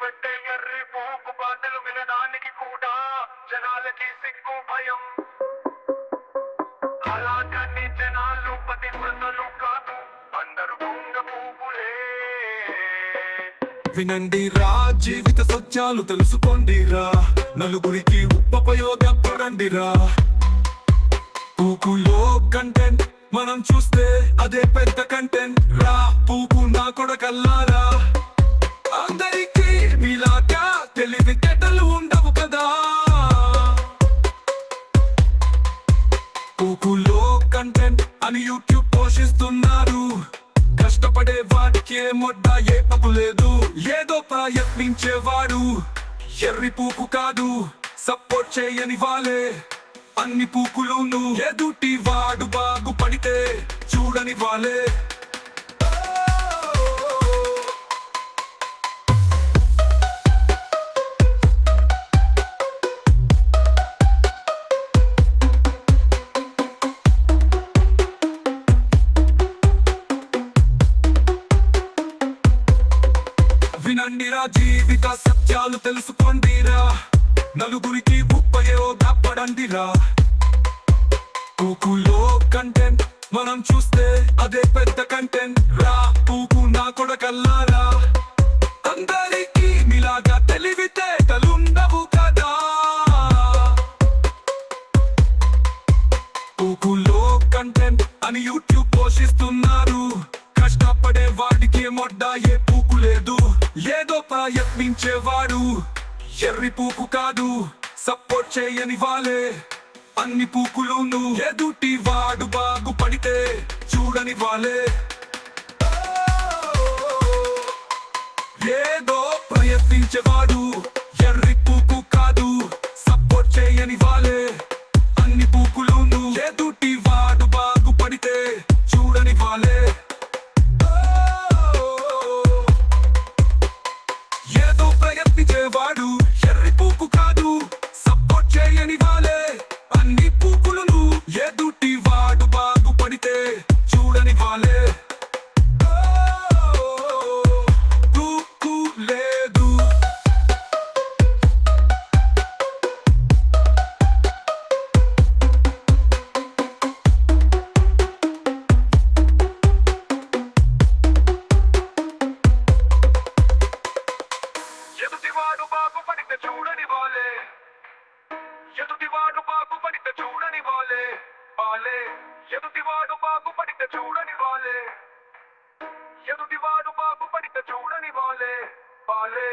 పెట్టే ఎర్రి పోకు బాటలు వినడానికి కూడా జనాలకి సిగ్గు భయం. అలాగని జనాలు పతివ్రతలు కాదు అందరు కుంగ పూపులే వినండి రా జీవిత సత్యాలు తెలుసుకోండిరా నలుగురికి ఉపయోగపడండిరా పూకులో కంటెంట్ మనం చూస్తే అదే పెద్ద కంటెంట్ రా పూకు నా కొడకల్లారా? అందరి తెలివితేటలు ఉండవు కదా. పూకులో కంటెంట్ అని యూట్యూబ్ పోషిస్తున్నారు. కష్టపడే వాడికి ఏ మొడ్డ ఏ పప్పు లేదు. ఏదో ప్రయత్నించేవాడు ఎర్రి పూకు కాదు. సపోర్ట్ చేయని వాళ్ళే అన్ని పూకులును ఎదుటి వాడు బాగుపడితే చూడని వాళ్ళే. వినండిరా జీవిత సత్యాలు తెలుసుకోండిరా. నలుగురికి ఉపయోగపడండిరా పూకులో కంటెంట్ మనం చూస్తే అదే పెద్ద కంటెంట్ రా. పూకు నా కొడకల్లారా. అందరికీ మీలాగా తెలివితేటలుండవు కదా. పూకులో కంటెంట్ అని యూట్యూబ్ పోషిస్తున్నారు. కష్టపడే వాడికి మొడ్డ ఏ లేదో ప్రయత్నించేవాడు ఎర్రి పూకు కాదు సపోర్ట్ చేయని వాలే అన్ని పూకులును ఎదుటి వాడు బాగుపడితే చూడని వాలే ఏదో ప్రయత్నించేవాడు ఎర్రి పూకు కాదు సపోర్ట్ చేయని వాలే అన్ని పూకులు వాళ్ళే ఎదుటివాడు బాగుపడితే చూడని వాళ్ళే ఎదుటివాడు బాగుపడితే చూడని వాళ్ళే వాళ్ళే